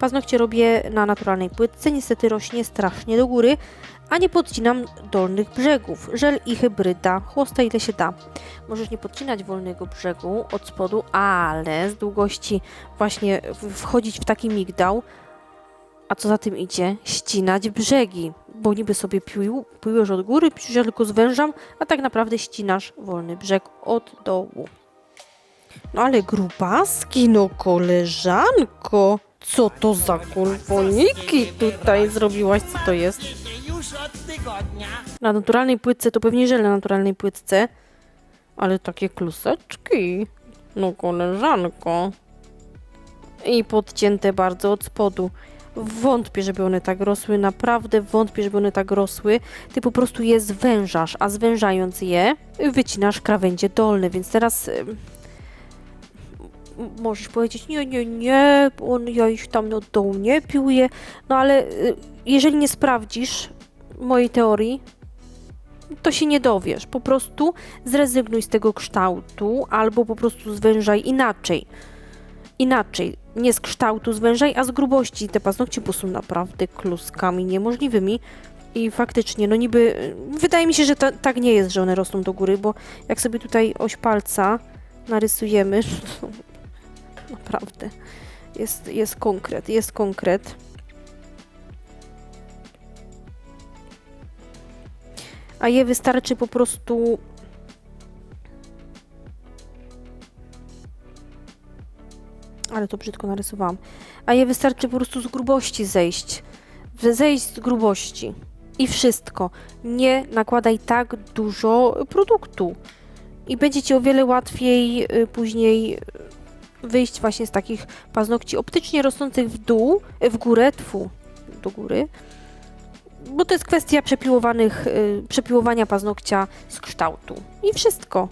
Paznokcie robię na naturalnej płytce, niestety rośnie strasznie do góry, a nie podcinam dolnych brzegów. Żel i hybryda, chłosta ile się da. Możesz nie podcinać wolnego brzegu od spodu, ale z długości właśnie wchodzić w taki migdał, a co za tym idzie, ścinać brzegi, bo niby sobie pił, piłeś od góry, ja tylko zwężam, a tak naprawdę ścinasz wolny brzeg od dołu. No ale grubaski, no koleżanko, co to za kulfoniki tutaj zrobiłaś, co to jest? Na naturalnej płytce to pewnie żel na naturalnej płytce, ale takie kluseczki, no koleżanko. I podcięte bardzo od spodu. Wątpię, żeby one tak rosły, naprawdę wątpię, żeby one tak rosły. Ty po prostu je zwężasz, a zwężając je, wycinasz krawędzie dolne, więc teraz możesz powiedzieć, nie, nie, nie, on, ja ich tam od dołu nie piłuję, no ale y, jeżeli nie sprawdzisz mojej teorii, to się nie dowiesz. Po prostu zrezygnuj z tego kształtu, albo po prostu zwężaj inaczej. Inaczej. Nie z kształtu zwężaj, a z grubości. Te paznokcie, bo są naprawdę kluskami niemożliwymi. I faktycznie, no niby, wydaje mi się, że ta, tak nie jest, że one rosną do góry, bo jak sobie tutaj oś palca narysujemy, naprawdę, jest, jest konkret, jest konkret. a je wystarczy po prostu. Ale to brzydko narysowałam. A je wystarczy po prostu z grubości zejść. Zejść z grubości. I wszystko. Nie nakładaj tak dużo produktu. I będzie ci o wiele łatwiej y, później wyjść właśnie z takich paznokci optycznie rosnących w dół, w górę, tfu, do góry, bo to jest kwestia przepiłowanych, y, przepiłowania paznokcia z kształtu. I wszystko.